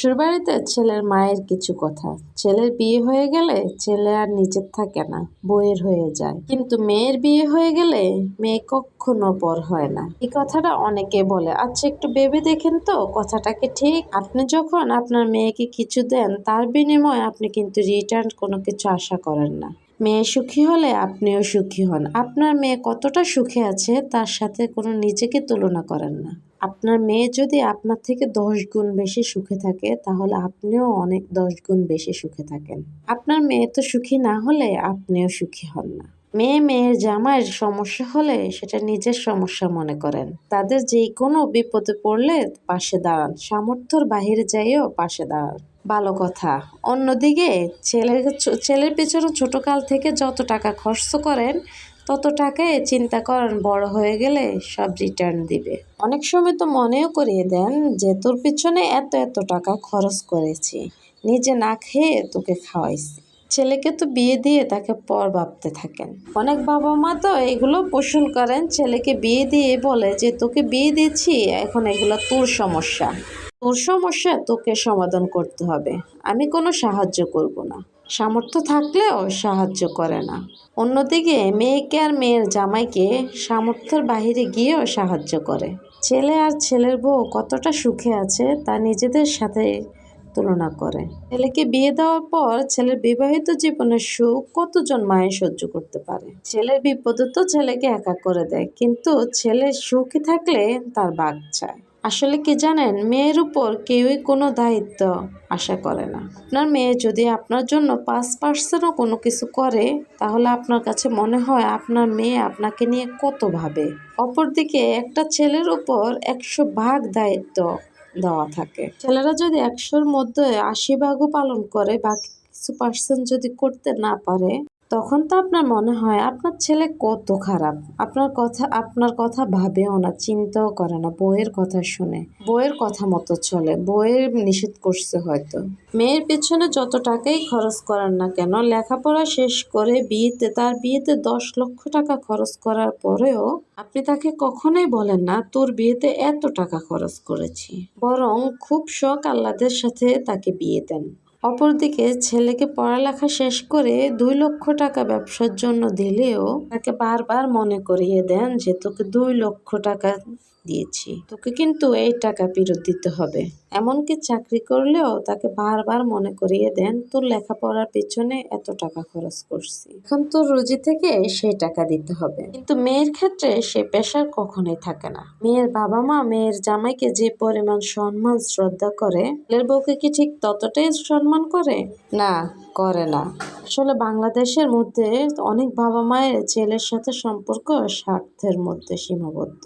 শ্বশুরবাড়িতে ছেলের মায়ের কিছু কথা। ছেলের বিয়ে হয়ে গেলে ছেলে আর নিজের থাকে না বইয়ের হয়ে যায়। কিন্তু মেয়ের বিয়ে হয়ে গেলে মেয়ে কখনো পর হয় না। এই কথাটা অনেকে বলে। আচ্ছা একটু ভেবে দেখেন তো কথাটাকে ঠিক? আপনি যখন আপনার মেয়েকে কিছু দেন, তার বিনিময়ে আপনি কিন্তু রিটার্ন কোনো কিছু আশা করেন না। মেয়ে সুখী হলে আপনিও সুখী হন। আপনার মেয়ে কতটা সুখে আছে, তার সাথে কোনো নিজেকে তুলনা করেন না। আপনার মেয়ে যদি আপনার থেকে দশ গুণ বেশি সুখে থাকে, তাহলে আপনিও অনেক দশ গুণ বেশি সুখে থাকেন। আপনার মেয়ে তো সুখী না হলে আপনিও সুখী হন না। মেয়ে মেয়ের জামাইয়ের সমস্যা হলে সেটা নিজের সমস্যা মনে করেন। তাদের যে কোনো বিপদে পড়লে পাশে দাঁড়ান। সামর্থ্যর বাহিরে যাইও পাশে দাঁড়ান। ভালো কথা। অন্যদিকে ছেলের ছেলের পেছনে ছোটকাল থেকে যত টাকা খরচ করেন তত টাকায় চিন্তা করেন বড় হয়ে গেলে সব রিটার্ন দিবে। অনেক সময় তো মনেও করিয়ে দেন যে, তোর পিছনে এত এত টাকা খরচ করেছি, নিজে না খেয়ে তোকে খাওয়াইছি। ছেলেকে তো বিয়ে দিয়ে তাকে পর ভাবতে থাকেন। অনেক বাবা মা তো এগুলো পোষণ করেন, ছেলেকে বিয়ে দিয়ে বলে যে, তোকে বিয়ে দিয়েছি, এখন এগুলো তোর সমস্যা। তোর সমস্যা তোকে সমাধান করতে হবে। আমি কোনো সাহায্য করব না। সামর্থ্য থাকলেও সাহায্য করে না। অন্যদিকে, মেয়েকে আর মেয়ের জামাইকে সামর্থ্যের বাহিরে গিয়েও সাহায্য করে। ছেলে আর ছেলের বউ কতটা সুখে আছে তা নিজেদের সাথে তুলনা করে। ছেলেকে বিয়ে দেওয়ার পর ছেলের বিবাহিত জীবনের সুখ কতজন মায়ের সহ্য করতে পারে? ছেলের বিপদে তো ছেলেকে একা করে দেয়, কিন্তু ছেলে সুখী থাকলে তার বাঘ চায়। আসলে কি জানেন, মেয়ের উপর কেউই কোনো দায়িত্ব আশা করে না। আপনার মেয়ে যদি আপনার জন্য পাঁচ পার্সেন্টও কোনো কিছু করে, তাহলে আপনার কাছে মনে হয় আপনার মেয়ে আপনাকে নিয়ে কত ভাবে। অপরদিকে একটা ছেলের উপর একশো ভাগ দায়িত্ব দেওয়া থাকে। ছেলেরা যদি একশোর মধ্যে আশি ভাগও পালন করে বা কিছু পার্সেন্ট যদি করতে না পারে তখন তো আপনার মনে হয় আপনার ছেলে কত খারাপ। আপনার কথা আপনার কথা ভাবেও না, চিন্তাও করে না, বইয়ের কথা শুনে। বইয়ের কথা মতো চলে বইয়ের নিষেধ করছে হয়তো। মেয়ের পেছনে যত টাকাই খরচ করার না কেন, লেখাপড়া শেষ করে বিয়েতে, তার বিয়েতে দশ লক্ষ টাকা খরচ করার পরেও আপনি তাকে কখনোই বলেন না, তোর বিয়েতে এত টাকা খরচ করেছি। বরং খুব শখ আহ্লাদের সাথে তাকে বিয়ে দেন। অপরদিকে ছেলেকে পড়ালেখা শেষ করে দুই লক্ষ টাকা ব্যবসার জন্য দিলেও তাকে বারবার মনে করিয়ে দেন যে, তোকে দুই লক্ষ টাকা দিয়েছি। তোকে কিন্তু এই টাকা ফেরত দিতে হবে। এমনকি চাকরি করলেও তাকে বারবার মনে করিয়ে দেন, তোর লেখাপড়ার পিছনে এত টাকা খরচ করছি। এখন তোর রুজি থেকে সেই টাকা দিতে হবে। কিন্তু মেয়ের ক্ষেত্রে সে পেশার কখনোই থাকে না। মেয়ের বাবা মা মেয়ের জামাইকে যে পরিমাণ সম্মান, শ্রদ্ধা করে, ছেলের বউকে কি ঠিক ততটাই সম্মান করে? না করে না। আসলে বাংলাদেশের মধ্যে অনেক বাবা মায়ের ছেলের সাথে সম্পর্ক স্বার্থের মধ্যে সীমাবদ্ধ।